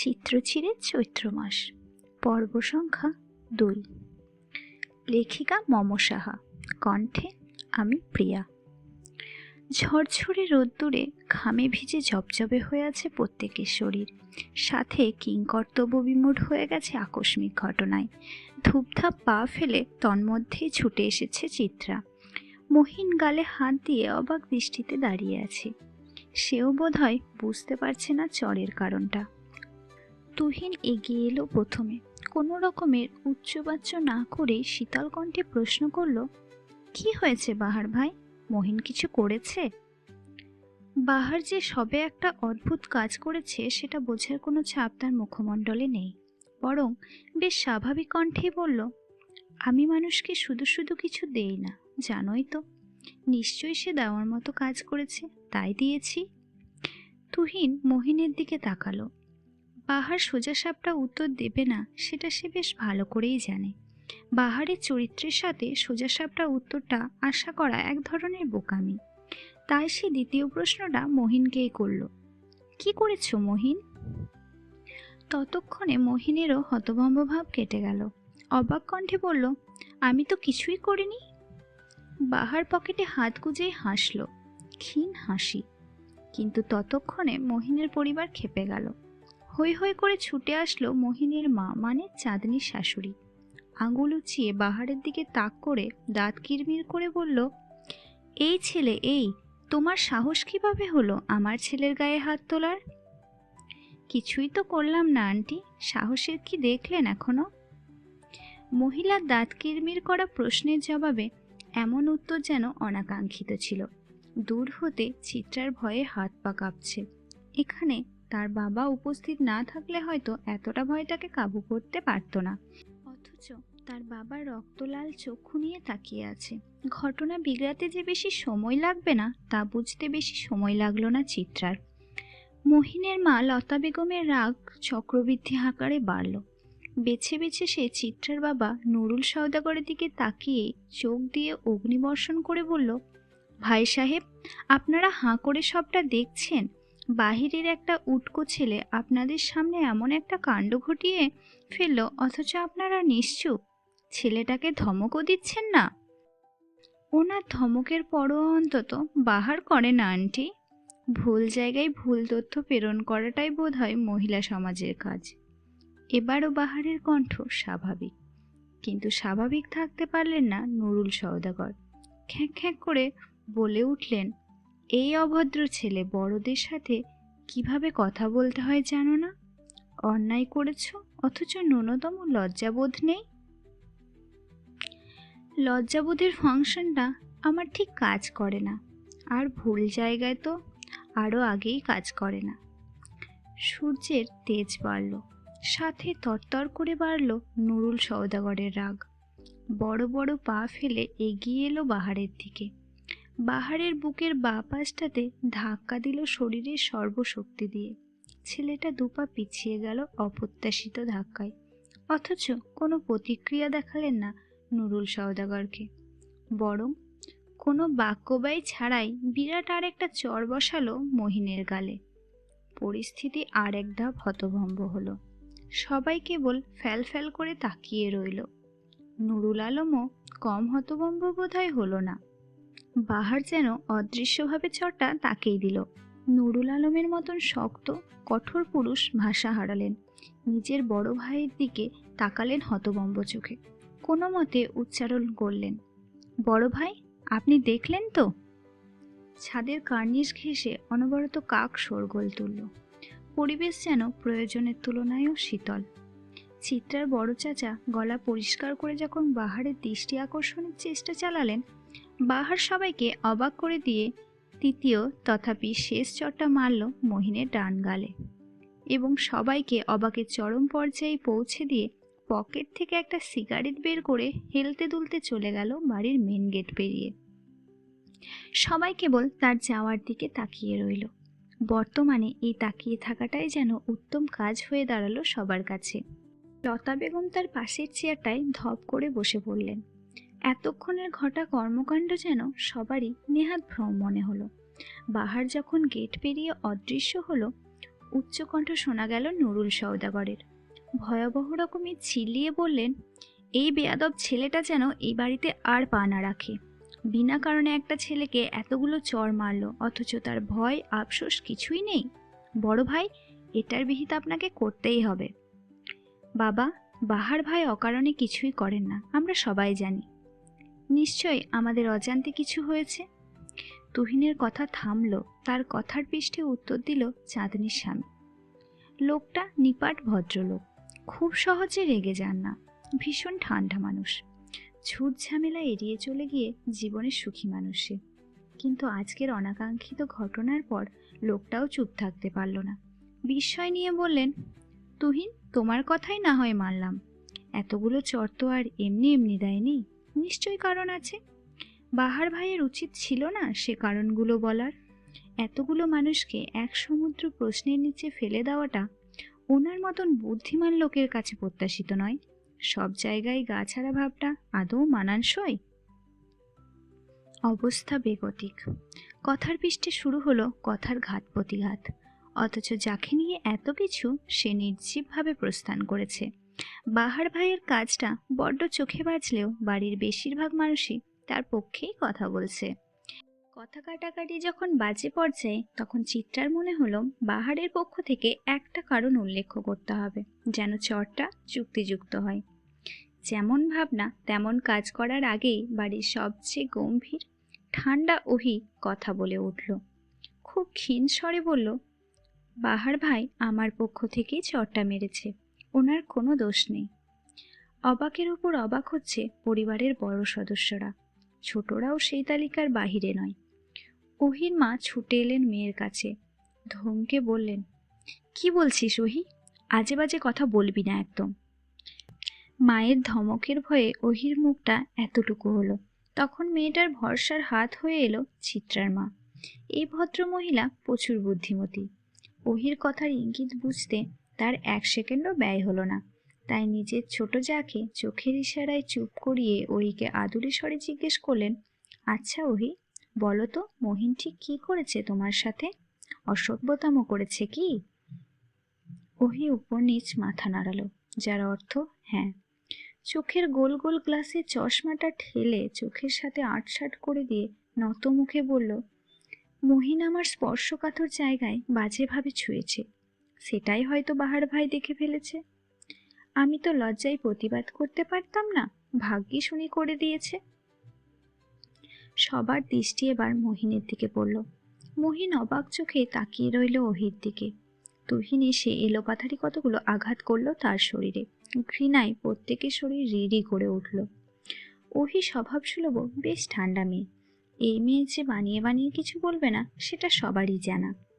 চিত্রচিরে চৈত্র মাস। পর্ব সংখ্যা দুই। লেখিকা মম সাহা। কণ্ঠে আমি প্রিয়া। ঝরঝরে রোদ্দুরে ঘামে ভিজে জবজবে হয়ে আছে প্রত্যেকের শরীর। সাথে কিংকর্তব্য বিমূঢ় হয়ে গেছে আকস্মিক ঘটনায়। ধূপধাপ পা ফেলে তন্মধ্যেই ছুটে এসেছে চিত্রা। মহিন গালে হাত দিয়ে অবাক দৃষ্টিতে দাঁড়িয়ে আছে। সেও বোধহয় বুঝতে পারছে না চরের কারণটা। তুহিন এগিয়ে এলো প্রথমে। কোনো রকমের উচ্চবাচ্য না করে শীতল কণ্ঠে প্রশ্ন করল, কি হয়েছে বাহার ভাই? মহিন কিছু করেছে? বাহার যে সবে একটা অদ্ভুত কাজ করেছে, সেটা বোঝার কোনো ছাপ তার মুখমণ্ডলে নেই। বরং বেশ স্বাভাবিক কণ্ঠেই বলল, আমি মানুষকে শুধু শুধু কিছু দেই না, জানোই তো। নিশ্চয়ই সে দেওয়ার মতো কাজ করেছে, তাই দিয়েছি। তুহিন মহিনের দিকে তাকালো। বাহার সোজা সাপটা উত্তর দেবে না, সেটা সে বেশ ভালো করেই জানে। বাহারের চরিত্রের সাথে সোজা সাপটা উত্তরটা আশা করা এক ধরনের বোকামি। তাই সে দ্বিতীয় প্রশ্নটা মহিনকেই করল। কি করেছ মহিন? ততক্ষণে মহিনেরও হতভম্ব ভাব কেটে গেল। অবাক কণ্ঠে বলল, আমি তো কিছুই করিনি? বাহার পকেটে হাত গুজেই হাসল। ক্ষীণ হাসি। কিন্তু ততক্ষণে মহিনের পরিবার খেপে গেল। হৈ হৈ করে ছুটে আসলো মোহিনীর মা মানে চাঁদনির শাশুড়ি। আঙুল উঁচিয়ে বাহারের দিকে তাক করে দাঁত কিরমির করে বলল, এই ছেলে, এই, তোমার সাহস কীভাবে হলো আমার ছেলের গায়ে হাত তোলার? কিছুই তো করলাম না, আন্টি। সাহসের কি দেখলেন এখনও? মহিলার দাঁত কিরমির করা প্রশ্নের জবাবে এমন উত্তর যেন অনাকাঙ্ক্ষিত ছিল। দূর হতে চিত্রার ভয়ে হাত পা কাঁপছে। এখানে তার বাবা উপস্থিত না থাকলে হয়তো এতটা ভয় তাকে কাবু করতে পারত না। অথচ তার বাবার রক্তলাল চক্ষু নিয়ে তাকিয়ে আছে। ঘটনা বিগড়াতে যে বেশি সময় লাগবে না, তা বুঝতে বেশি সময় লাগল না চিত্রার। মহিনের মা লতা বেগমের রাগ চক্রবৃদ্ধি আকারে বাড়ল। বেছে বেছে সে চিত্রার বাবা নুরুল সওদাগরের দিকে তাকিয়ে চোখ দিয়ে অগ্নিবর্ষণ করে বলল, ভাই সাহেব, আপনারা হাঁ করে সবটা দেখছেন? বাহিরের একটা উটকো ছেলে আপনাদের সামনে এমন একটা কাণ্ড ঘটিয়ে ফেলল, অথচ আপনারা নিশ্চুপ। ছেলেটাকে ধমকও দিচ্ছেন না। ওনার ধমকের পরও অন্তত বাহার করে না আন্টি। ভুল জায়গায় ভুল তথ্য প্রেরণ করাটাই বোধ হয় মহিলা সমাজের কাজ। এবারও বাহারের কণ্ঠ স্বাভাবিক। কিন্তু স্বাভাবিক থাকতে পারলেন না নুরুল সওদাগর। খ্যাঁক খ্যাঁক করে বলে উঠলেন এই অভদ্র ছেলে বড়দের সাথে কীভাবে কথা বলতে হয় জানো না? অন্যায় করেছ, অথচ ন্যূনতম লজ্জাবোধ নেই? লজ্জাবোধের ফাংশনটা আমার ঠিক কাজ করে না, আর ভুল জায়গায় তো আরও আগেই কাজ করে না। সূর্যের তেজ বাড়ল, সাথে তরতর করে বাড়ল নুরুল সওদাগরের রাগ। বড় বড় পা ফেলে এগিয়ে এলো বাহারের দিকে। বাহারের বুকের বা পাশটাতে ধাক্কা দিল শরীরের সর্বশক্তি দিয়ে। ছেলেটা দুপা পিছিয়ে গেল অপ্রত্যাশিত ধাক্কায়। অথচ কোনো প্রতিক্রিয়া দেখালেন না নুরুল সওদাগরকে। বরং কোনো বাক্যবাই ছাড়াই বিরাট আর একটা চর বসালো মহিনের গালে। পরিস্থিতি আর এক ধাপ হতভম্ব হলো। সবাই কেবল ফ্যাল ফ্যাল করে তাকিয়ে রইল। নুরুল আলমও কম হতভম্ব বোধহয় হলো না। বাহার যেন অদৃশ্যভাবে চরটা তাকেই দিল। নুরুল আলমের মতন শক্ত, কঠোর পুরুষ ভাষা হারালেন। নিজের বড় ভাইয়ের দিকে তাকালেন হতবম্ব চোখে। কোনো মতে উচ্চারণ করলেন, বড় ভাই, আপনি দেখলেন তো? ছাদের কার্নিশ ঘেঁষে অনবরত কাক শোরগোল তুলল। পরিবেশ যেন প্রয়োজনের তুলনায়ও শীতল। চিত্রার বড় চাচা গলা পরিষ্কার করে যখন বাহারের দৃষ্টি আকর্ষণের চেষ্টা চালালেন বাহার সবাইকে অবাক করে দিয়ে তৃতীয় তথাপি শেষ চটটা মারল মহিনের ডান গালে এবং সবাইকে অবাকের চরম পর্যায়ে পৌঁছে দিয়ে পকেট থেকে একটা সিগারেট বের করে হেলতে দুলতে চলে গেল বাড়ির মেন গেট পেরিয়ে। সবাই কেবল তার যাওয়ার দিকে তাকিয়ে রইল। বর্তমানে এই তাকিয়ে থাকাটাই যেন উত্তম কাজ হয়ে দাঁড়াল সবার কাছে। লতা বেগম তার পাশের চেয়ারটায় ধপ করে বসে পড়লেন। এতক্ষণের ঘটা কর্মকাণ্ড যেন সবারই নেহাত ভ্রম মনে হলো। বাহার যখন গেট পেরিয়ে অদৃশ্য হলো, উচ্চকণ্ঠ শোনা গেল নুরুল সওদাগরের। ভয়াবহ রকমই চিল্লিয়ে বললেন, এই বেয়াদব ছেলেটা যেন এই বাড়িতে আর পা না রাখে। বিনা কারণে একটা ছেলেকে এতগুলো চর মারলো, অথচ তার ভয়, আফসোস কিছুই নেই। বড় ভাই, এটার বিহিত আপনাকে করতেই হবে। বাবা, বাহার ভাই অকারণে কিছুই করেন না, আমরা সবাই জানি। নিশ্চয় আমাদের অজান্তে কিছু হয়েছে? তুহিনের কথা থামলো, তার কথার পৃষ্ঠে উত্তর দিল চাঁদনির স্বামী। লোকটা নিপাট ভদ্রলোক, খুব সহজে রেগে যান না, ভীষণ ঠান্ডা মানুষ। ছুট ঝামেলা এড়িয়ে চলে গিয়ে জীবনের সুখী মানুষে কিন্তু আজকের অনাকাঙ্ক্ষিত ঘটনার পর লোকটাও চুপ থাকতে পারল না। বিস্ময় নিয়ে বললেন, তুহিন, তোমার কথাই না হয় মানলাম। এতগুলো চর তো আর এমনি এমনি দেয়নি? নিশ্চয়ই কারণ আছে। বাহার ভাইয়ের উচিত ছিল না সে কারণগুলো বলার। এতগুলো মানুষকে এক সমুদ্র প্রশ্নের নিচে ফেলে দেওয়াটা ওনার মতন বুদ্ধিমান লোকের কাছে প্রত্যাশিত নয়। সব জায়গায় গা ছাড়া ভাবটা আদৌ মানানসই? অবস্থা বেগতিক। কথার পৃষ্ঠে শুরু হলো কথার ঘাত প্রতিঘাত। অথচ যাকে নিয়ে এত কিছু সে নির্জীবভাবে প্রস্থান করেছে। বাহার ভাইয়ের কাজটা বড্ড চোখে বাজলেও বাড়ির বেশিরভাগ মানুষই তার পক্ষেই কথা বলছে। কথা কাটাকাটি যখন বাজে পর্যায়ে তখন চিত্রার মনে হলো বাহারের পক্ষ থেকে একটা কারণ উল্লেখ করতে হবে, যেন চরটা চুক্তিযুক্ত হয়। যেমন ভাবনা, তেমন কাজ করার আগেই বাড়ির সবচেয়ে গম্ভীর, ঠান্ডা ওহি কথা বলে উঠল। খুব ক্ষীণ স্বরে বলল, বাহার ভাই আমার পক্ষ থেকেই চরটা মেরেছে। ওনার কোনো দোষ নেই। অবাকের উপর অবাক হচ্ছে পরিবারের বড় সদস্যরা। ছোটরাও সেই তালিকার বাহিরে নয়। ওহির মা ছুটে এলেন মেয়ের কাছে। ধমকে বললেন, কি বলছিস ওহি? আজে বাজে কথা বলবি না একদম। মায়ের ধমকের ভয়ে ওহির মুখটা এতটুকু হলো। তখন মেয়েটার ভরসার হাত হয়ে এলো চিত্রার মা। এই ভদ্র মহিলা প্রচুর বুদ্ধিমতী। ওহির কথার ইঙ্গিত বুঝতে তার এক সেকেন্ডও ব্যয় হলো না। তাই নিজের ছোট যাকে চোখের ইশারায় চুপ করিয়ে ওহিকে আদুরে স্বরে জিজ্ঞেস করলেন আচ্ছা ওহি, বলো তো, মহিন ঠিক কী করেছে তোমার সাথে? অসভ্যতামো করেছে কি? ওহি উপর নিচ মাথা নাড়ালো, যার অর্থ হ্যাঁ। চোখের গোল গোল গ্লাসে চশমাটা ঠেলে চোখের সাথে আটসাট করে দিয়ে নত মুখে বলল, মহিন আমার স্পর্শকাতর জায়গায় বাজেভাবে ছুঁয়েছে। সেটাই হয়তো বাহার ভাই দেখে ফেলেছে। আমি তো লজ্জায় প্রতিবাদ করতে পারতাম না, ভাগ্যি শুনি করে দিয়েছে। সবার দৃষ্টি এবার মহিনের দিকে পড়ল। মহিন অবাক চোখে তাকিয়ে রইল ওহির দিকে। তুহিন এসে এলোপাথারি কতগুলো আঘাত করল তার শরীরে। ঘৃণায় প্রত্যেকের শরীর রিড়ি করে উঠল। ওহি স্বভাব সুলভ বেশ ঠান্ডা মেয়ে। এই মেয়ে যে বানিয়ে বানিয়ে কিছু বলবে না, সেটা সবারই জানা।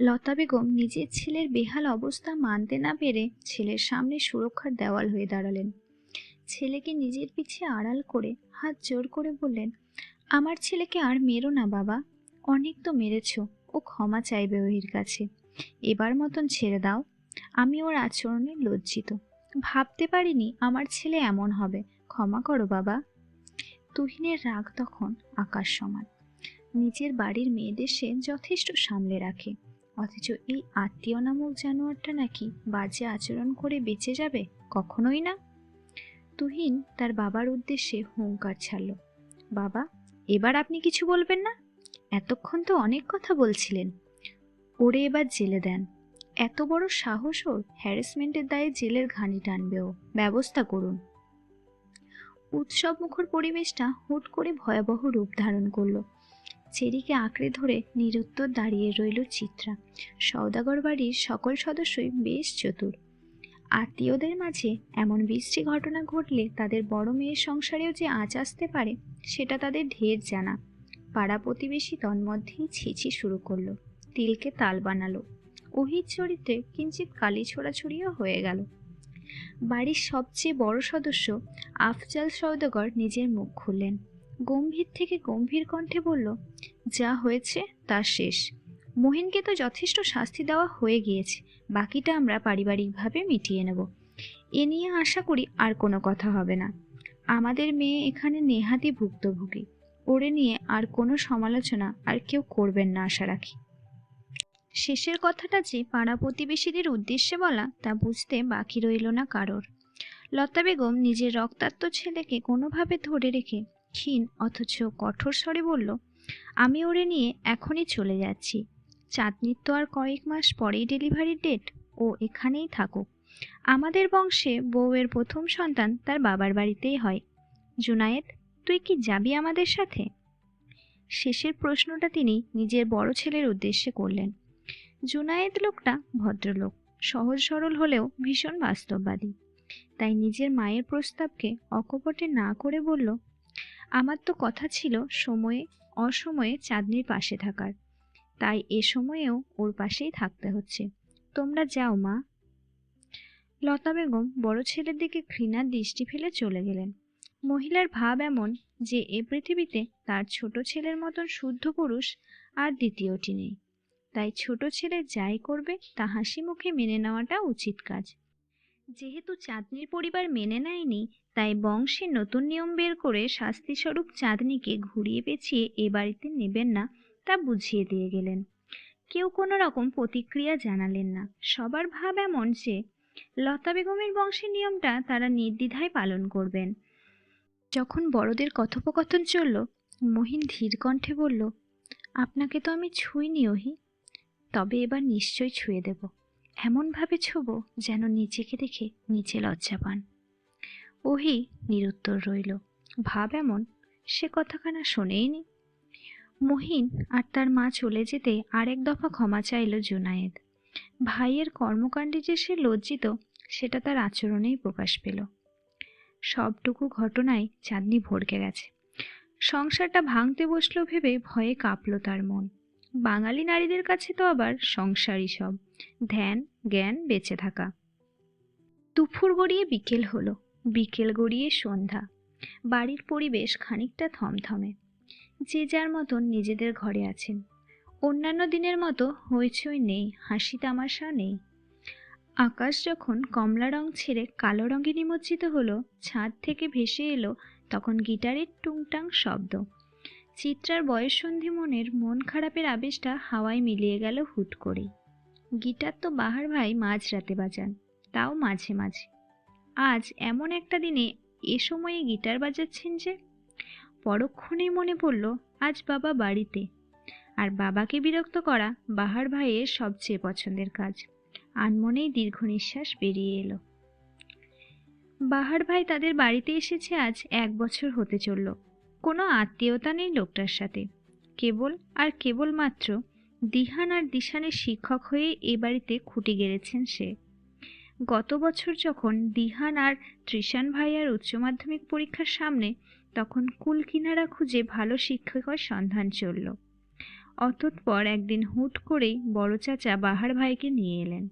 লতা বেগম নিজের ছেলের বেহাল অবস্থা মানতে না পেরে ছেলের সামনে সুরক্ষার দেওয়াল হয়ে দাঁড়ালেন। ছেলেকে নিজের পিছে আড়াল করে হাত জোর করে বললেন, আমার ছেলেকে আর মেরো না বাবা, অনেক তো মেরেছ, ও ক্ষমা চাইবে ওহির কাছে। এবার মতন ছেড়ে দাও, আমি ওর আচরণে লজ্জিত। ভাবতে পারিনি আমার ছেলে এমন হবে, ক্ষমা করো বাবা। তুহিনের রাগ তখন আকাশ সমান। নিজের বাড়ির মেয়েদের সে যথেষ্ট সামলে রাখে। অথচ এই আত্মীয় নামক জানোয়ারটা নাকি বাজে আচরণ করে বেঁচে যাবে কখনোই না। তুহিন তার বাবার উদ্দেশ্যে হুঙ্কার ছাড়ল। বাবা, এবার আপনি কিছু বলবেন না? এতক্ষণ তো অনেক কথা বলছিলেন। ওরে এবার জেলে দেন। এত বড় সাহস ওর হ্যারাসমেন্টের দায়ে জেলের ঘানি টানবে ও। ব্যবস্থা করুন। উৎসব মুখর পরিবেশটা হুট করে ভয়াবহ রূপ ধারণ করল। চেরিকে আঁকড়ে ধরে নিরুত্তর দাঁড়িয়ে রইল চিত্রা। সওদাগর বাড়ির সকল সদস্যই বেশ চতুর। আত্মীয়দের মাঝে এমন বৃষ্টি ঘটনা ঘটলে তাদের বড় মেয়ের সংসারেও যে আঁচ আসতে পারে, সেটা তাদের ঢের জানা। পাড়া প্রতিবেশী তন্মধ্যেই ছিছি শুরু করল, তিলকে তাল বানালো। ওহির চরিত্রে কিঞ্চিত কালি ছোড়াছুড়িও হয়ে গেল। বাড়ির সবচেয়ে বড় সদস্য আফজাল সওদাগর নিজের মুখ খুললেন। গম্ভীর থেকে গম্ভীর কণ্ঠে বলল, যা হয়েছে তা শেষ। মহিনকে তো যথেষ্ট শাস্তি দেওয়া হয়ে গিয়েছে। বাকিটা আমরা পারিবারিকভাবে মিটিয়ে নেব। এ নিয়ে আশা করি আর কোনো কথা হবে না। আমাদের মেয়ে এখানে নেহাতি ভুক্তভোগী। ওরে নিয়ে আর কোনো সমালোচনা আর কেউ করবেন না, আশা রাখি। শেষের কথাটা যে পাড়া প্রতিবেশীদের উদ্দেশ্যে বলা, তা বুঝতে বাকি রইল না কারোর। লতা বেগম নিজের রক্তাক্ত ছেলেকে কোনোভাবে ধরে রেখে ক্ষীণ অথচ কঠোর স্বরে বলল, আমি ওরে নিয়ে এখনই চলে যাচ্ছি। চাঁদনির তো আর কয়েক মাস পরেই ডেলিভারির ডেট, ও এখানেই থাকুক। আমাদের বংশে বউয়ের প্রথম সন্তান তার বাবার বাড়িতেই হয়। জুনায়েদ, তুই কি যাবি আমাদের সাথে? শেষের প্রশ্নটা তিনি নিজের বড় ছেলের উদ্দেশ্যে করলেন। জুনায়েদ লোকটা ভদ্রলোক, সহজ সরল হলেও ভীষণ বাস্তববাদী। তাই নিজের মায়ের প্রস্তাবকে অকপটে না করে বলল আমার তো কথা ছিল সময়ে, অসময়ে চাঁদনির পাশে থাকার। তাই এ সময়েও ওর পাশেই থাকতে হচ্ছে। তোমরা যাও, মা। লতা বেগম বড় ছেলের দিকে ঘৃণার দৃষ্টি ফেলে চলে গেলেন। মহিলার ভাব এমন যে এ পৃথিবীতে তার ছোট ছেলের মতন শুদ্ধ পুরুষ আর দ্বিতীয়টি নেই। তাই ছোট ছেলে যাই করবে, তা হাসি মুখে মেনে নেওয়াটা উচিত কাজ। যেহেতু চাঁদনির পরিবার মেনে নেয়নি, তাই বংশে নতুন নিয়ম বের করে শাস্তিস্বরূপ চাঁদনিকে ঘুরিয়ে পেঁচিয়ে এ বাড়িতে নেবেন না তা বুঝিয়ে দিয়ে গেলেন। কেউ কোনো রকম প্রতিক্রিয়া জানালেন না। সবার ভাব এমন যে, লতা বেগমের বংশের নিয়মটা তারা নির্দ্বিধায় পালন করবেন। যখন বড়দের কথোপকথন চলল, মহিন ধীর কণ্ঠে বলল, আপনাকে তো আমি ছুঁইনি, ওহি। তবে এবার নিশ্চয় ছুঁয়ে দেব। এমনভাবে ছোব যেন নিজেকে দেখে নিচে লজ্জা পান ওহি নিরুত্তর রইল, ভাব এমন, সে কথাখানা শোনেইনি মহিন আর তার মা চলে যেতে আরেক দফা ক্ষমা চাইল জুনায়েদ। ভাইয়ের কর্মকাণ্ডে যে সে লজ্জিত, সেটা তার আচরণেই প্রকাশ পেল। সবটুকু ঘটনায় চাঁদনি ভড়কে গেছে। সংসারটা ভাঙতে বসল ভেবে ভয়ে কাঁপল তার মন। বাঙালি নারীদের কাছে তো আবার সংসারই সব। ধ্যান, জ্ঞান বেঁচে থাকা। দুপুর গড়িয়ে বিকেল হলো। বিকেল গড়িয়ে সন্ধ্যা। বাড়ির পরিবেশ খানিকটা থমথমে। যে যার মতন নিজেদের ঘরে আছেন। অন্যান্য দিনের মতো হইচই নেই, হাসি তামাশা নেই। আকাশ যখন কমলা রং ছেড়ে কালো রঙে নিমজ্জিত হলো, ছাদ থেকে ভেসে এলো, তখন গিটারের টুংটাং শব্দ। চিত্রার বয়ঃসন্ধি মনের মন খারাপের আবেশটা হাওয়ায় মিলিয়ে গেল হুট করেই। গিটার তো বাহার ভাই মাঝরাতে বাজান, তাও মাঝে মাঝে। আজ এমন একটা দিনে এ সময়ে গিটার বাজাচ্ছেন যে, পরক্ষণেই মনে পড়ল আজ বাবা বাড়িতে। আর বাবাকে বিরক্ত করা বাহার ভাইয়ের সবচেয়ে পছন্দের কাজ। আনমনেই দীর্ঘ নিঃশ্বাস বেরিয়ে এলো। বাহার ভাই তাদের বাড়িতে এসেছে আজ এক বছর হতে চলল। কোনো আত্মীয়তা নেই লোকটার সাথে। কেবল আর কেবলমাত্র দিহান আর দিশানের শিক্ষক হয়ে এ বাড়িতে খুঁটি গেড়েছেন সে। গত বছর যখন দিহান আর ত্রিশান ভাইয়ার উচ্চ মাধ্যমিক পরীক্ষার সামনে তখন কুল কিনারা খুঁজে ভালো শিক্ষকের সন্ধান চলল। অতঃপর একদিন হুট করেই বড় চাচা বাহার ভাইকে নিয়ে এলেন।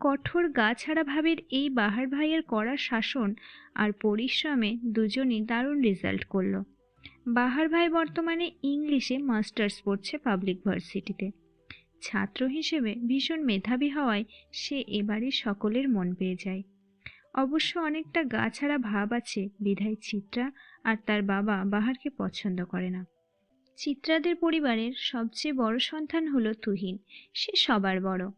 কঠোর গা ছাড়া ভাবের এই বাহার ভাইয়ের কড়া শাসন আর পরিশ্রমে দুজনই দারুণ রেজাল্ট করল। বাহার ভাই বর্তমানে ইংলিশে মাস্টার্স পড়ছে পাবলিক ভার্সিটিতে। ছাত্র হিসেবে ভীষণ মেধাবী হওয়ায় সে এবারই সকলের মন পেয়ে যায়। অবশ্য অনেকটা গা ছাড়া ভাব আছে বিধায় চিত্রা আর তার বাবা বাহারকে পছন্দ করে না। চিত্রাদের পরিবারের সবচেয়ে বড় সন্তান হলো তুহিন। সে সবার বড়।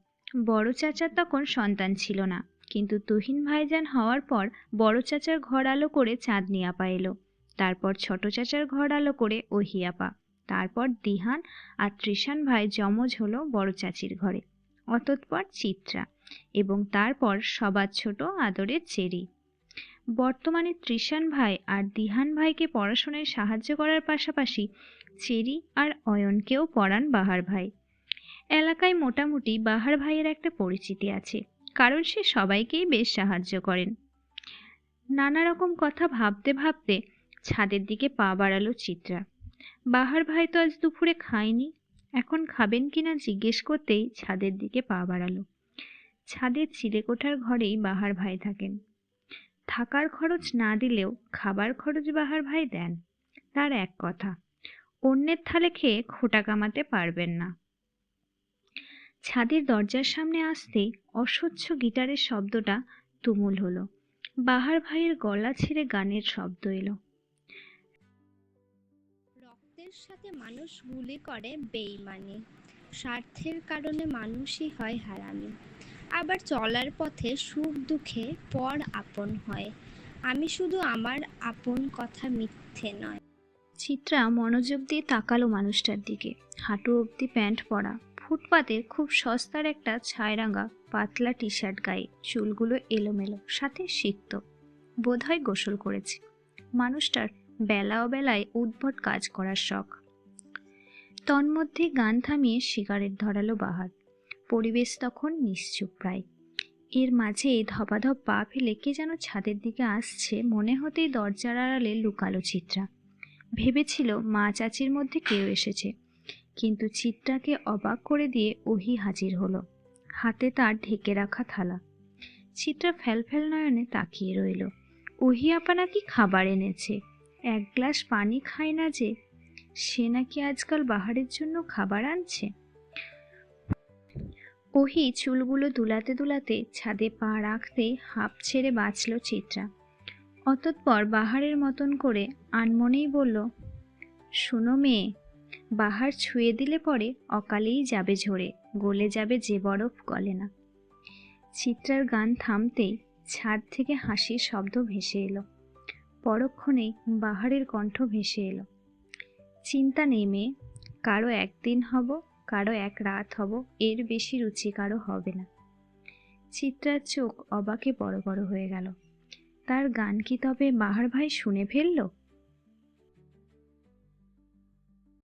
বড় চাচার তখন সন্তান ছিল না। কিন্তু তুহিন ভাইজান হওয়ার পর বড় চাচার ঘর আলো করে চাঁদনি আপা এলো। তারপর ছোট চাচার ঘর আলো করে ওহিয়াপা, তারপর দিহান আর ত্রিশান ভাই যমজ হলো বড় চাচির ঘরে অতঃপর চিত্রা এবং তারপর সবার ছোট আদরের চেরি। বর্তমানে ত্রিশান ভাই আর দিহান ভাইকে পড়াশোনায় সাহায্য করার পাশাপাশি চেরি আর অয়নকেও পড়ান বাহার ভাই। এলাকায় মোটামুটি বাহার ভাইয়ের একটা পরিচিতি আছে, কারণ সে সবাইকেই বেশ সাহায্য করেন। নানা রকম কথা ভাবতে ভাবতে ছাদের দিকে পা বাড়ালো চিত্রা। বাহার ভাই তো আজ দুপুরে খায়নি। এখন খাবেন কিনা জিজ্ঞেস করতেই ছাদের দিকে পা বাড়ালো। ছাদের চিলেকোঠার ঘরেই বাহার ভাই থাকেন। থাকার খরচ না দিলেও খাবার খরচ বাহার ভাই দেন। তার এক কথা, অন্যের থালে খেয়ে খোটা কামাতে পারবেন না। ছাদের দরজার সামনে আসতেই অসহ্য গিটারের শব্দটা তুমুল হলো। বাহার ভাইয়ের গলা ছেড়ে গানের শব্দ এলো। রক্তের সাথে মানুষ গুলি করে বেইমানি। স্বার্থের কারণে মানুষই হয় হারামি। আবার চলার পথে সুখ দুঃখে পর আপন হয়। আমি শুধু আমার আপন কথা মিথ্যে নয়। চিত্রা মনোযোগ দিয়ে তাকালো মানুষটার দিকে। হাঁটু অবধি প্যান্ট পরা। ফুটপাতে খুব সস্তার একটা ছায়রাঙা পাতলা টি শার্ট গায়ে। চুলগুলো এলোমেলো, সাথে সিক্ত। বোধহয় গোসল করেছে। মানুষটার বেলা বেলায় উদ্ভট কাজ করার শখ। তন্মধ্যে গান থামিয়ে সিগারেট ধরালো বাহার। পরিবেশ তখন নিশ্চুপ প্রায়। এর মাঝে ধপাধপ পা ফেলে কে যেন ছাদের দিকে আসছে, মনে হতেই দরজার আড়ালে লুকালো চিত্রা। ভেবেছিল, মা চাচির মধ্যে কেউ এসেছে। কিন্তু চিত্রাকে অবাক করে দিয়ে ওহি হাজির হলো। হাতে তার ঢেকে রাখা থালা। চিত্রা ফ্যালফ্যাল নয়নে তাকিয়ে রইল। ওহি আপা নাকি খাবার এনেছে। এক গ্লাস পানি খায় না যে? সে নাকি আজকাল বাহারের জন্য খাবার আনছে। ওহি চুলগুলো দুলাতে দুলাতে ছাদে পা রাখতে হাঁপ ছেড়ে বাঁচল চিত্রা। অতঃপর বাহারের মতন করে আনমনেই বলল, শুনো মেয়ে, বাহার ছুঁয়ে দিলে পরে অকালেই যাবে ঝরে গলে যাবে যে বরফ গলে না। চিত্রার গান থামতেই ছাদ থেকে হাসির শব্দ ভেসে এলো। পরক্ষণেই বাহারের কণ্ঠ ভেসে এলো। চিন্তা নেই মেয়ে, কারও একদিন হব, কারও এক রাত হব, এর বেশি রুচি কারও হবে না। চিত্রার চোখ অবাকে বড় বড় হয়ে গেল। তার গান কি তবে বাহার ভাই শুনে ফেলল?